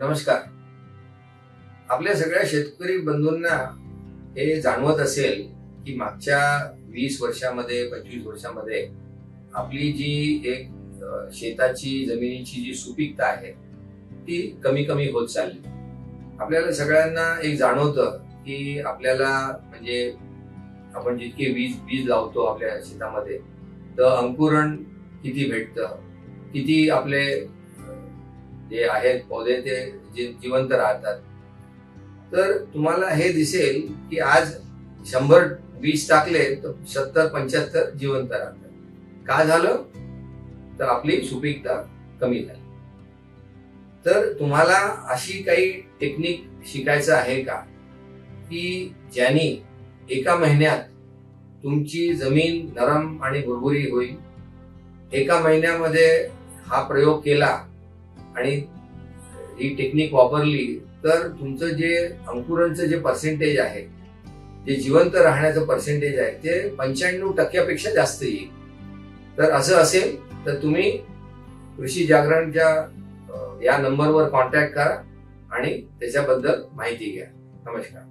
नमस्कार. आपल्या सगळ्या शेतकरी बंधूंना हे जाणवत असेल की मागच्या वीस वर्षामध्ये पंचवीस वर्षामध्ये आपली जी एक शेताची जमिनीची जी सुपीकता आहे ती कमी कमी होत चालली. आपल्याला सगळ्यांना एक जाणवतं की आपल्याला म्हणजे आपण जितके वीज बीज लावतो आपल्या शेतामध्ये तर अंकुरण किती भेटतं? किती आपले जे आहेत पौधे ते जे जिवंत राहतात. तर तुम्हाला हे दिसेल की आज शंभर बीज टाकले तर सत्तर पंच्याहत्तर जिवंत राहतात. का झालं? तर आपली सुपीकता कमी झाली. तर तुम्हाला अशी काही टेक्निक शिकायचं आहे का? की ज्यांनी एका महिन्यात तुमची जमीन नरम आणि भुरभुरी होईल. एका महिन्यामध्ये हा प्रयोग केला आणि ही टेक्निक वापरली तर तुमचं जे अंकुरणचं जे पर्सेंटेज आहे जे जिवंत राहण्याचं पर्सेंटेज आहे ते पंच्याण्णव टक्क्यापेक्षा जास्त येईल. तर असं असेल तर तुम्ही कृषी जागरणच्या या नंबरवर कॉन्टॅक्ट करा आणि त्याच्याबद्दल माहिती घ्या. नमस्कार.